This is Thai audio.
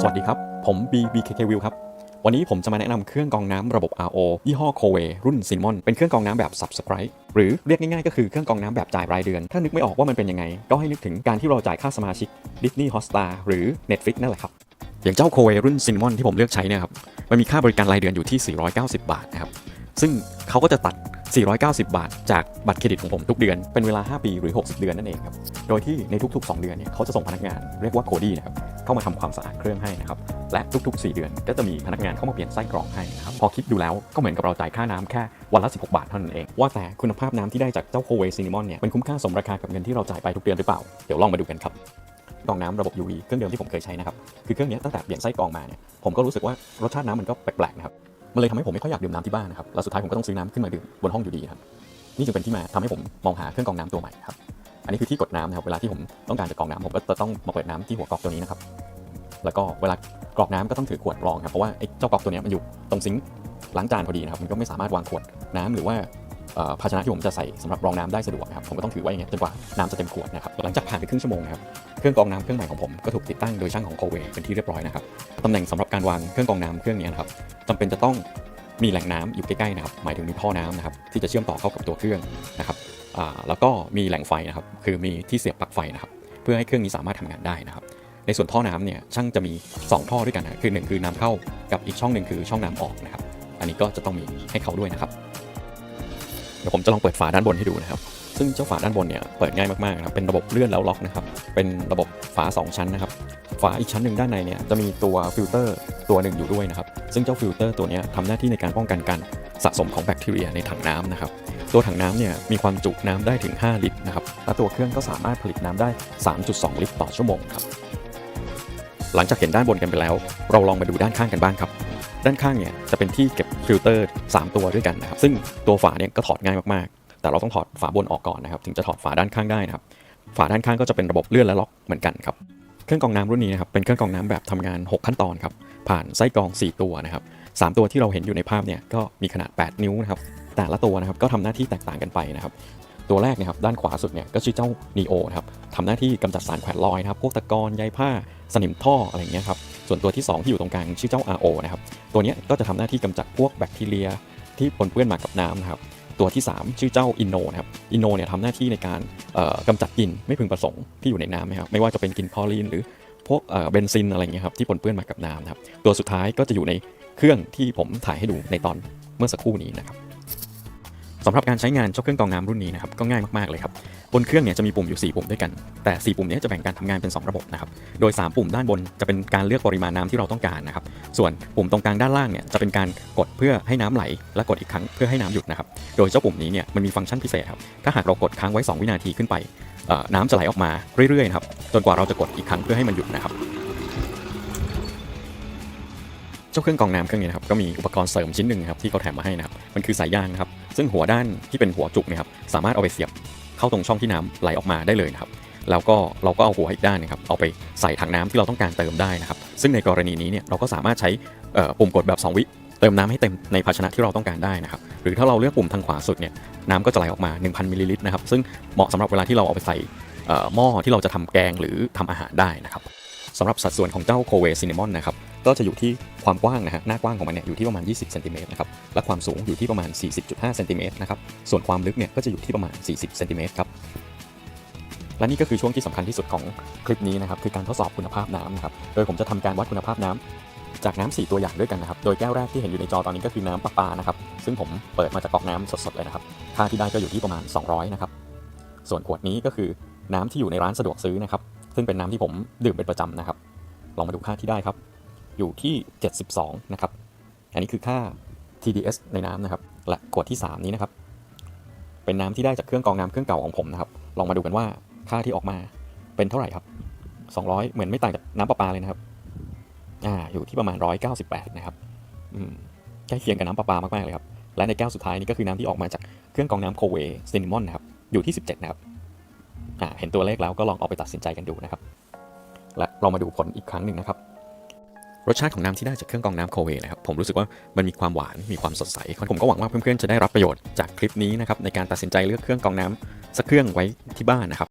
สวัสดีครับ ผม BBKK View ครับ วันนี้ผมจะมาแนะนำเครื่องกรองน้ำระบบ RO ยี่ห้อ c o w a รุ่น Cinnamon เป็นเครื่องกรองน้ำแบบ Subscribe หรือเรียกง่ายๆ ก็คือเครื่องกรองน้ำแบบจ่ายรายเดือน ถ้านึกไม่ออกว่ามันเป็นยังไง ก็ให้นึกถึงการที่เราจ่ายค่าสมาชิก Disney Hotstar หรือ Netflix นั่นแหละครับ อย่างเจ้า c o w a รุ่น Cinnamon ที่ผมเลือกใช้นี่ยครับ มันมีค่าบริการรายเดือนอยู่ที่ 490 บาทนะครับ ซึ่งเขาก็จะตัด 490 บาท จากบัตรเครดิตของผมทุกเดือน เป็นเวลา 5 ปีหรือ 60 เดือนนั่นเองครับ โดยที่ในทุกๆ 2 เดือนเนี่ยเขาจะส่งพนักงานเรียกว่าโคดี้นะครับ เข้ามาทำความสะอาดเครื่องให้นะครับและทุกๆ 4 เดือนก็จะมีพนักงานเข้ามาเปลี่ยนไส้กรองให้นะครับพอคิดดูแล้วก็เหมือนกับเราจ่ายค่าน้ำแค่วันละ 16 บาทเท่านั้นเอง ว่าแต่คุณภาพน้ำที่ได้จากเจ้าโคเวซินิมอนเนี่ยมันคุ้มค่าสมราคากับเงินที่เราจ่ายไปทุกเดือนหรือเปล่า เดี๋ยวลองมาดูกันครับกรองน้ำระบบ UV เครื่องเดิมที่ผมเคยใช้นะครับคือเครื่องนี้ตั้งแต่เปลี่ยนไส้กรองมาเนี่ยผมก็รู้สึกว่ารสชาติน้ำมันก็แปลกๆนะครับมันเลยทำให้ผมไม่ค่อยอยากดื่มน้ำที่บ้านนะครับแล้วสุดท้ายผมก็ต้องซื้อน้ำขึ้นมาดื่มบนห้องอยู่ดีครับนี่จึงเป็นที่มาทำให้ผมมองหาเครื่องกรองน้ำตัวใหม่ครับ อันนี้คือที่กดน้ำนะครับ เวลาที่ผมต้องการจะกรองน้ำผมก็จะต้องมาเปิดน้ำที่หัวกรอกตัวนี้นะครับ แล้วก็เวลากรอกน้ำก็ต้องถือขวดรองครับ เพราะว่าไอ้เจ้ากรอกตัวนี้มันอยู่ตรงซิงค์ล้างจานพอดีนะครับ มันก็ไม่สามารถวางขวดน้ำหรือว่าภาชนะที่ผมจะใส่สำหรับรองน้ำได้สะดวกนะครับ ผมก็ต้องถือไว้อย่างเงี้ยจนกว่าน้ำจะเต็มขวดนะครับ หลังจากผ่านไปครึ่งชั่วโมงนะครับ เครื่องกรองน้ำเครื่องใหม่ของผมก็ถูกติดตั้งโดยช่างของโคเวเป็นที่เรียบร้อยนะครับตำแหน่งสำหรับการวางเครื่องกรองน้ำเครื่องนี้นะครับจำเป็นจะต้องมีแหล่งน้ำอยู่ใกล้ๆนะครับ หมายถึงมีท่อน้ำนะครับที่จะเชื่อมต่อเข้ากับตัวเครื่องนะครับ แล้วก็มีแหล่งไฟนะครับ คือมีที่เสียบปลั๊กไฟนะครับ เพื่อให้เครื่องนี้สามารถทำงานได้นะครับ ในส่วนท่อน้ำเนี่ยช่างจะมี 2 ท่อด้วยกันนะคือ 1 คือน้ำเข้ากับอีกช่องหนึ่งคือช่องน้ำออกนะครับ อันนี้ก็จะต้องมีให้เขาด้วยนะครับ เดี๋ยวผมจะลองเปิดฝาด้านบนให้ดูนะครับ ซึ่งเจ้าฝาด้านบนเนี่ยเปิดง่ายมากๆนะครับเป็นระบบเลื่อนแล้วล็อกนะครับเป็นระบบฝา 2 ชั้นนะครับฝาอีกชั้นหนึ่งด้านในเนี่ยจะมีตัวฟิลเตอร์ตัวหนึ่งอยู่ด้วยนะครับซึ่งเจ้าฟิลเตอร์ตัวนี้ทำหน้าที่ในการป้องกันการสะสมของแบคทีเรียในถังน้ำนะครับตัวถังน้ำเนี่ยมีความจุน้ำได้ถึง 5 ลิตรนะครับและตัวเครื่องก็สามารถผลิตน้ำได้ 3.2 ลิตรต่อชั่วโมงครับหลังจากเห็นด้านบนกันไปแล้ว เราลองมาดูด้านข้างกันบ้างครับด้านข้างเนี่ยจะเป็นที่เก็บฟิลเตอร์ 3 ตัวด้วยกันนะครับซึ่งตัวฝาเนี่ยก็ถอดง่ายมาก แต่เราต้องถอดฝาบนออกก่อนนะครับ ถึงจะถอดฝาด้านข้างได้นะครับ ฝาด้านข้างก็จะเป็นระบบเลื่อนและล็อกเหมือนกันครับ เครื่องกรองน้ำรุ่นนี้นะครับ เป็นเครื่องกรองน้ำแบบทำงาน 6 ขั้นตอนครับ ผ่านไส้กรอง 4 ตัวนะครับ3ตัวที่เราเห็นอยู่ในภาพเนี่ย ก็มีขนาด 8 นิ้วนะครับ แต่ละตัวนะครับ ก็ทำหน้าที่แตกต่างกันไปนะครับ ตัวแรกนะครับ ด้านขวาสุดเนี่ย ก็ชื่อเจ้า Neo นะครับทำหน้าที่กำจัดสารแขวนลอยนะครับ พวกตะกอนใยผ้า สนิมท่อ อะไรอย่างเงี้ยครับ ส่วนตัวที่ 2 ที่อยู่ตรงกลางชื่อเจ้า RO นะครับ ตัวนี้ก็จะทำหน้าที่กำจัดพวกแบคทีเรียที่ปนเปื้อนมากับน้ำนะครับ ตัวที่ 3 ชื่อเจ้าอินโนะครับอินโนเนี่ยทำหน้าที่ในการกำจัดกลิ่นไม่พึงประสงค์ที่อยู่ในน้ำนะครับไม่ว่าจะเป็นกลิ่นคลอรีนหรือพวกเอ่อเบนซินอะไรเงี้ยครับที่ปนเปื้อนมากับน้ำนะครับตัวสุดท้ายก็จะอยู่ในเครื่องที่ผมถ่ายให้ดูในตอนเมื่อสักครู่นี้นะครับสำหรับการใช้งานเจ้าเครื่องกรองน้ำรุ่นนี้นะครับก็ง่ายมากๆเลยครับ บนเครื่องเนี่ยจะมีปุ่มอยู่ 4 ปุ่มด้วยกัน แต่ 4 ปุ่มนี้จะแบ่งการทำงานเป็น 2 ระบบนะครับ โดย 3 ปุ่มด้านบนจะเป็นการเลือกปริมาณน้ำที่เราต้องการนะครับ ส่วนปุ่มตรงกลางด้านล่างเนี่ยจะเป็นการกดเพื่อให้น้ำไหล และกดอีกครั้งเพื่อให้น้ำหยุดนะครับ โดยเจ้าปุ่มนี้เนี่ยมันมีฟังก์ชันพิเศษครับ ถ้าหากเรากดค้างไว้ 2 วินาทีขึ้นไป น้ำจะไหลออกมาเรื่อยๆนะครับ จนกว่าเราจะกดอีกครั้งเพื่อให้มันหยุดนะครับ เจ้าเครื่องกรองน้ำเครื่องนี้นะครับก็มีอุปกรณ์เสริมชิ้นหนึ่งนะครับที่เขาแถมมาให้นะครับ มันคือสายยางนะครับ ซึ่งหัวด้านที่เป็นหัวจุกเนะครับสามารถเอาไปเสียบ เข้าตรงช่องที่น้ำไหลออกมาได้เลยนะครับแล้วก็เราก็เอาหัวอีกด้านนะครับเอาไปใส่ถังน้ำที่เราต้องการเติมได้นะครับซึ่งในกรณีนี้เนี่ยเราก็สามารถใช้ปุ่มกดแบบ 2 วิเติมน้ำให้เต็มในภาชนะที่เราต้องการได้นะครับหรือถ้าเราเลือกปุ่มทางขวาสุดเนี่ยน้ำก็จะไหลออกมา 1,000มิลลิลิตรนะครับซึ่งเหมาะสำหรับเวลาที่เราเอาไปใส่หม้อที่เราจะทำแกงหรือทำอาหารได้นะครับ สำหรับสัดส่วนของเจ้าโคเวซิน n มอนนะครับก็จะอยู่ที่ความกว้างนะฮะหน้ากว้างของมันเนี่ยอยู่ที่ประมาณ 20เซนติเมตรนะครับและความสูงอยู่ที่ประมาณ 40.5เซนติเมตรนะครับส่วนความลึกเนี่ยก็จะอยู่ที่ประมาณ 40เซนติเมตรครับและนี่ก็คือช่วงที่สำคัญที่สุดของคลิปนี้นะครับคือการทดสอบคุณภาพน้ำนะครับโดยผมจะทำการวัดคุณภาพน้ำจากน้ำ4ตัวอย่างด้วยกันนะครับ โดยแก้วแรกที่เห็นอยู่ในจอตอนนี้ก็คือน้ำประปานะครับ ซึ่งผมเปิดมาจากก๊อกน้ำสดๆเลยนะครับ ค่าที่ได้ก็อยู่ที่ประมาณ 200 นะครับ ส่วนขวดนี้ก็คือน้ำที่อยู่ในร้านสะดวกซื้อนะครับ ซึ่งเป็นน้ำที่ผมดื่มเป็นประจำนะครับ ลองมาดูค่าที่ได้ครับ อยู่ที่ 72 นะครับ อันนี้คือค่า TDS ในน้ำนะครับ และขวดที่ 3 นี้นะครับ เป็นน้ำที่ได้จากเครื่องกรองน้ำเครื่องเก่าของผมนะครับ ลองมาดูกันว่าค่าที่ออกมาเป็นเท่าไหร่ครับ 200 เหมือนไม่ต่างจากน้ำประปาเลยนะครับอ่าอยู่ที่ประมาณ 198 นะครับอืมใกล้เคียงกับน้ำประปามากๆเลยครับ และในแก้วสุดท้ายนี้ก็คือน้ำที่ออกมาจากเครื่องกรองน้ำโคเวซินนมอนนะครับ อยู่ที่ 17 นะครับ เห็นตัวเลขแล้วก็ลองเอาไปตัดสินใจกันดูนะครับ และเรามาดูผลอีกครั้งหนึ่งนะครับ รสชาติของน้ำที่ได้จากเครื่องกรองน้ำโคเวนะครับผมรู้สึกว่ามันมีความหวานมีความสดใสผมก็หวังว่าเพื่อนๆจะได้รับประโยชน์จากคลิปนี้นะครับในการตัดสินใจเลือกเครื่องกรองน้ำสักเครื่องไว้ที่บ้านนะครับ